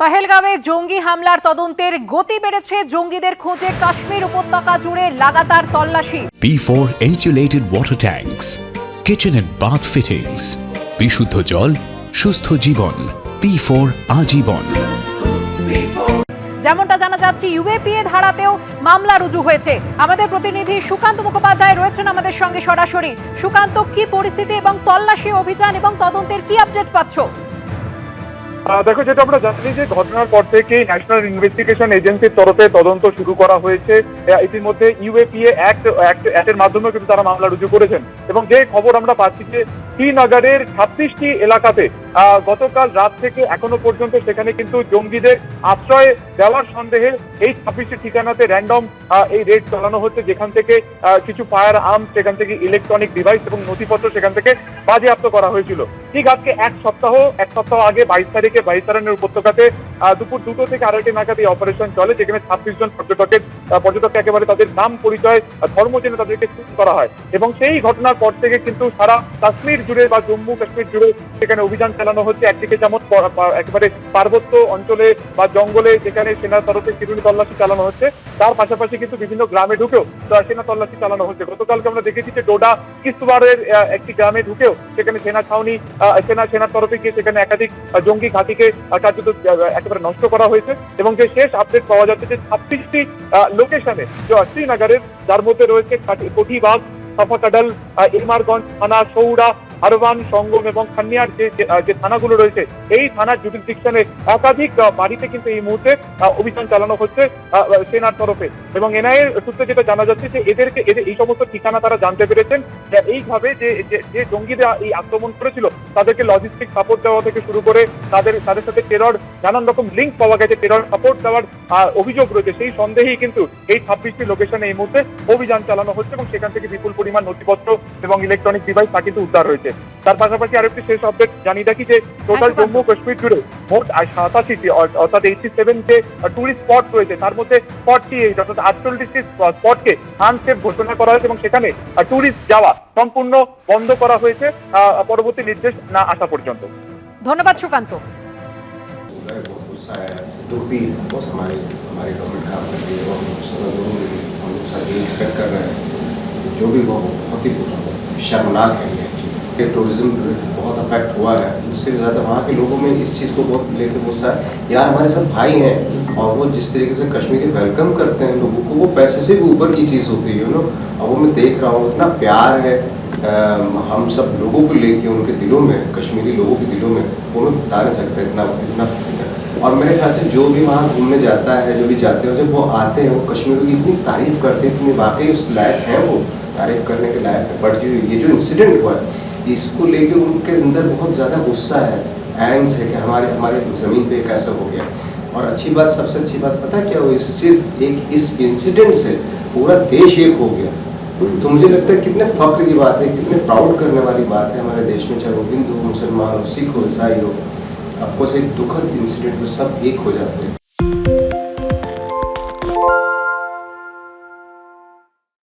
পাহেলগামে জঙ্গি হামলার তদন্তের গতি বেড়েছে জঙ্গিদের খোঁজে কাশ্মীর উপত্যকা জুড়ে লাগাতার তল্লাশি। P4 insulated water tanks, kitchen and bath fittings, বিশুদ্ধ জল সুস্থ জীবন P4 আজীবন। যেমনটা জানা যাচ্ছে ইউএপিএ ধারাতেও মামলা রুজু হয়েছে। আমাদের প্রতিনিধি সুকান্ত মুখোপাধ্যায় রয়েছেন আমাদের সঙ্গে সরাসরি। সুকান্ত কি পরিস্থিতি এবং তল্লাশি অভিযান এবং তদন্তের কি আপডেট পাচ্ছ? দেখো, যেটা আমরা জানি যে ঘটনার পর থেকে ন্যাশনাল ইনভেস্টিগেশন এজেন্সির তরফে তদন্ত শুরু করা হয়েছে। ইতিমধ্যে ইউএপিএ অ্যাক্ট অ্যাক্টের মাধ্যমে কিন্তু তারা মামলা রুজু করেছেন। এবং যে খবর আমরা পাচ্ছি যে শ্রীনগরের ছাব্বিশটি এলাকাতে গতকাল রাত থেকে এখনও পর্যন্ত সেখানে কিন্তু জঙ্গিদের আশ্রয় দেওয়ার সন্দেহে এই ছাব্বিশটি ঠিকানাতে র্যান্ডম এই রেড চালানো হচ্ছে। যেখান থেকে কিছু ফায়ার আর্ম সেখান থেকে ইলেকট্রনিক ডিভাইস এবং নথিপত্র সেখান থেকে বাজেয়াপ্ত করা হয়েছিল। ঠিক আজকে এক সপ্তাহ এক সপ্তাহ আগে বাইশ তারিখে বাইশারানের উপত্যকাতে দুপুর দুটো থেকে আড়াইটে নাগাদ এই অপারেশন চলে, যেখানে ছাব্বিশ জন পর্যটকের পর্যটককে একেবারে তাদের নাম, পরিচয় ধর্ম জেনে তাদেরকে খুন করা হয়। এবং সেই ঘটনার পর থেকে কিন্তু সারা কাশ্মীর জুড়ে বা জম্মু কাশ্মীর জুড়ে সেখানে অভিযান চালানো হচ্ছে, একদিকে যেমন একেবারে পার্বত্য অঞ্চলে বা জঙ্গলে যেখানে সেনার তরফে চিরুনি তল্লাশি চালানো হচ্ছে, তার পাশাপাশি কিন্তু বিভিন্ন গ্রামে ঢুকেও সেনা তল্লাশি চালানো হচ্ছে। গতকালকে আমরা দেখেছি যে ডোডা কিস্তবারের একটি গ্রামে ঢুকেও সেখানে সেনা ছাউনি সেনা সেনার তরফে গিয়ে সেখানে একাধিক জঙ্গি ঘাঁটিকে কার্যত একেবারে নষ্ট করা হয়েছে এবং যে শেষ আপডেট পাওয়া যাচ্ছে যে ছাব্বিশটি লোকেশনে শ্রীনগরের যার মধ্যে রয়েছে কোঠিবাগ সাফাকাডাল ইমারগঞ্জ থানা সৌড়া আরবান সঙ্গম এবং খানিয়ার যে যে, থানাগুলো রয়েছে এই থানার জুডিসডিকশনে একাধিক বাড়িতে কিন্তু এই মুহূর্তে অভিযান চালানো হচ্ছে সেনার তরফে। এবং এনআইএর সূত্রে যেটা জানা যাচ্ছে যে এদেরকে এদের এই সমস্ত ঠিকানা তারা জানতে পেরেছেন। এইভাবে যে- যে জঙ্গিরা এই আক্রমণ করেছিল তাদেরকে লজিস্টিক সাপোর্ট দেওয়া থেকে শুরু করে তাদের তাদের সাথে টেরর নানান রকম লিঙ্ক পাওয়া গেছে টেরর সাপোর্ট দেওয়ার অভিযোগ রয়েছে। সেই সন্দেহেই কিন্তু এই ছাব্বিশটি লোকেশনে এই মুহূর্তে অভিযান চালানো হচ্ছে এবং সেখান থেকে বিপুল পরিমাণ নথিপত্র এবং ইলেকট্রনিক ডিভাইস তা কিন্তু উদ্ধার হয়েছে। তার পাশাপাশি আরেকটি শেষ আপডেট জানিয়ে রাখি যে টোটাল সুকান্ত। জম্মু কাশ্মীর জুড়ে মোট সাতাশিটি অর্থাৎ এইটটি সেভেন যে টুরিস্ট স্পট রয়েছে তার মধ্যে ফর্টি এইট অর্থাৎ আটচল্লিশটি স্পটকে আনসেফ ঘোষণা করা হয়েছে এবং সেখানে টুরিস্ট যাওয়া সম্পূর্ণ বন্ধ করা হয়েছে আহ, পরবর্তী নির্দেশ না আসা পর্যন্ত ধন্যবাদ সুকান্ত है, बहुत गुस्सा है दुख भी है बहुत हमारे हमारी गवर्नमेंट काम कर रही है और हमको सजा जरूर मिली हम लोग सारे एक्सपेक्ट कर रहे हैं जो भी हुआ वो बहुत ही बुरा हुआ शर्मनाक है ये चीज़ कि टूरिज़्म बहुत अफेक्ट हुआ है। उससे ज़्यादा वहाँ के लोगों में इस चीज़ को बहुत लेके गुस्सा है यार हमारे सब भाई हैं और वो जिस तरीके से कश्मीरी वेलकम करते हैं लोगों को वो पैसे से भी ऊपर की चीज़ होती है नो अब वो मैं देख रहा हूँ इतना प्यार है अम, हम सब लोगों को लेके उनके दिलों में कश्मीरी लोगों के दिलों में वो मैं बता नहीं सकता इतना इतना और मेरे ख्याल से जो भी वहाँ घूमने जाता है जो भी जाते हैं जब वो आते हैं वो कश्मीर की इतनी तारीफ़ करते हैं इतनी वाकई उस लायक हैं वो तारीफ़ करने के लायक है। बट जो ये जो इंसिडेंट हुआ है इसको लेके उनके अंदर बहुत ज़्यादा गुस्सा है एंग्स है कि हमारे हमारे ज़मीन पे कैसा हो गया। और अच्छी बात, सबसे अच्छी बात, पता क्या हुई? सिर्फ़ एक इस इंसिडेंट से पूरा देश एक हो गया। तो मुझे लगता है कितने फख्र की बात है, कितने प्राउड करने वाली बात है हमारे देश में, चाहे वो हिंदू, मुसलमान हो, सिख हो, ईसाई हो। ऑफकोर्स एक दुखद इंसिडेंट में सब एक हो जाते हैं।